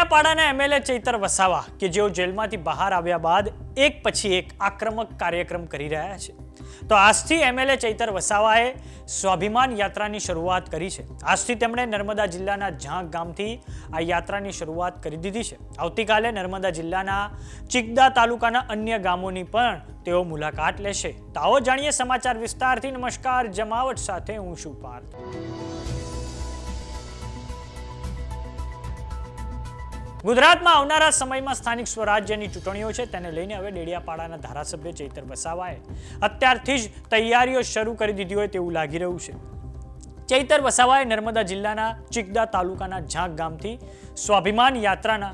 ડેડિયાપાડાના MLA Chaitar Vasava કે જેઓ જેલમાંથી બહાર આવ્યા બાદ એક પછી એક આક્રમક કાર્યક્રમ કરી રહ્યા છે. તો આજથી એમએલએ ચૈતર વસાવાએ સ્વાભિમાન યાત્રાની શરૂઆત કરી છે. આજથી તેમણે નર્મદા જિલ્લાના ઝાંગ ગામથી આ યાત્રાની શરૂઆત કરી દીધી છે. આવતીકાલે નર્મદા જિલ્લાના ચિકદા તાલુકાના અન્ય ગામોની પણ તેઓ મુલાકાત લેશે. તો આવો જાણીએ સમાચાર વિસ્તારથી. નમસ્કાર, જમાવટ સાથે હું શું પાર્થ. ગુજરાતમાં આવનારા સમયમાં સ્થાનિક સ્વરાજ્યની ચૂંટણીઓ છે, તેને લઈને હવે ડેડિયાપાડાના ધારાસભ્ય ચૈતર વસાવાએ અત્યારથી જ તૈયારીઓ શરૂ કરી દીધી હોય તેવું લાગી રહ્યું છે. ચૈતર વસાવાએ નર્મદા જિલ્લાના ચિકદા તાલુકાના ઝાંક ગામથી સ્વાભિમાન યાત્રાના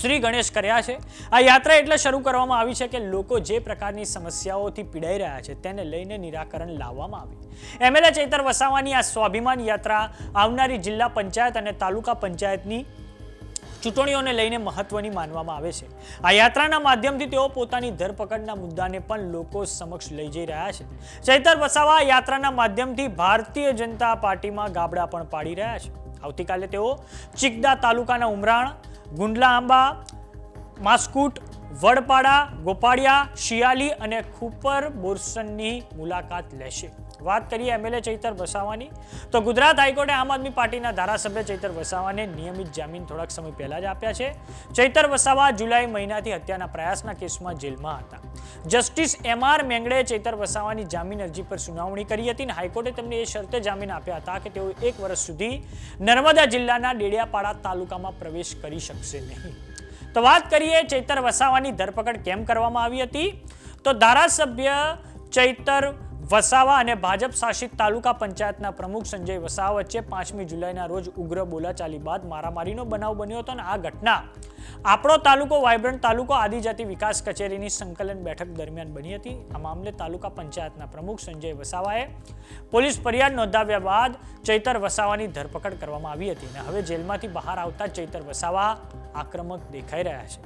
શ્રી ગણેશ કર્યા છે. આ યાત્રા એટલે શરૂ કરવામાં આવી છે કે લોકો જે પ્રકારની સમસ્યાઓથી પીડાઈ રહ્યા છે, તેને લઈને નિરાકરણ લાવવામાં આવે. એમએલએ ચૈતર વસાવાની આ સ્વાભિમાન યાત્રા આવનારી જિલ્લા પંચાયત અને તાલુકા પંચાયતની ચૂંટણીઓને લઈને મહત્વની માનવામાં આવે છે. આ યાત્રાના માધ્યમથી તેઓ પોતાની ધરપકડના મુદ્દાને પણ લોકો સમક્ષ લઈ જઈ રહ્યા છે. ચૈતર વસાવા યાત્રાના માધ્યમથી ભારતીય જનતા પાર્ટીમાં ગાબડા પણ પાડી રહ્યા છે. આવતીકાલે તેઓ ચિકદા તાલુકાના ઉમરાણ, ગુંડલા આંબા, માસ્કુટ, વડપાડા ગોપાડિયા શિયાલી અને ખુપર બોરસનની મુલાકાત લેશે. વાત કરીએ એમએલએ ચૈતર વસાવાની, તો ગુજરાત હાઈકોર્ટે આમ આદમી પાર્ટીના ધારાસભ્ય ચૈતર વસાવાને નિયમિત જામીન થોડાક સમય પહેલા જ આપ્યા છે. ચૈતર વસાવા જુલાઈ મહિનાથી હત્યાના પ્રયાસના કેસમાં જેલમાં હતા. Justice M R Mengde Chaitar વસાવાની જામીન અરજી પર સુનાવણી કરી હતી અને હાઈકોર્ટે તેમને એ શરતે જામીન આપ્યા હતા કે તેઓ એક વર્ષ સુધી નર્મદા જિલ્લાના ડેડિયાપાડા તાલુકામાં પ્રવેશ કરી શકશે નહીં. તો વાત કરીએ ચૈતર વસાવાની ધરપકડ કેમ કરવામાં આવી હતી? તો ધારાસભ્ય ચૈતર વસાવા અને ભાજપ શાસિત તાલુકા પંચાયતના પ્રમુખ સંજય વસાવા વચ્ચે પાંચમી જુલાઈના રોજ ઉગ્ર બોલાચાલી બાદ મારામારીનો બનાવ બન્યો હતો અને આ ઘટના આપણો તાલુકો વાયબ્રન્ટ તાલુકો આદિજાતિ વિકાસ કચેરીની સંકલન બેઠક દરમિયાન બની હતી. આ મામલે તાલુકા પંચાયતના પ્રમુખ સંજય વસાવાએ પોલીસ ફરિયાદ નોંધાવ્યા બાદ ચૈતર વસાવાની ધરપકડ કરવામાં આવી હતી અને હવે જેલમાંથી બહાર આવતા ચૈતર વસાવા આક્રમક દેખાઈ રહ્યા છે.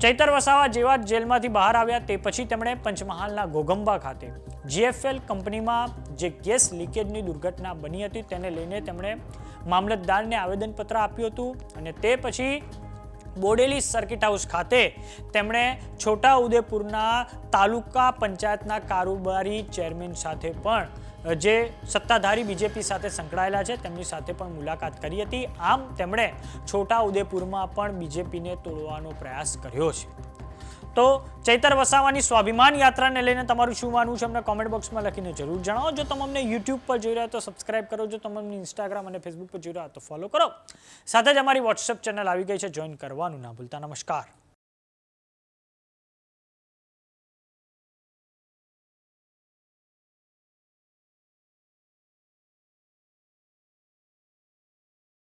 ચૈતર વસાવા જેવા જેલમાંથી બહાર આવ્યા તે પછી તેમણે પંચમહાલના ઘોગંબા ખાતે જીએફએલ કંપનીમાં જે ગેસ લીકેજની દુર્ઘટના બની હતી તેને લઈને તેમણે મામલતદારને આવેદનપત્ર આપ્યું હતું અને તે પછી બોડેલી સર્કિટ હાઉસ ખાતે તેમણે છોટા ઉદેપુરના તાલુકા પંચાયતના કારોબારી ચેરમેન સાથે પણ, જે સત્તાધારી બીજેપી સાથે સંકળાયેલા છે, તેમની સાથે પણ મુલાકાત કરી હતી. આમ તેમણે છોટા ઉદેપુરમાં પણ બીજેપીને તોડવાનો પ્રયાસ કર્યો છે. તો ચૈતર વસાવાની સ્વાભિમાન યાત્રાને લઈને તમારું શું માનવું છે અમને કોમેન્ટ બોક્સમાં લખીને જરૂર જણાવો. જો તમે અમને યુટ્યુબ પર જોઈ રહ્યા તો સબસ્ક્રાઇબ કરો. જો તમે અમને ઇન્સ્ટાગ્રામ અને ફેસબુક પર જોઈ રહ્યા તો ફોલો કરો. સાથે જ અમારી વોટ્સએપ ચેનલ આવી ગઈ છે. જોઈન કરવાનું ના ભૂલતા. નમસ્કાર.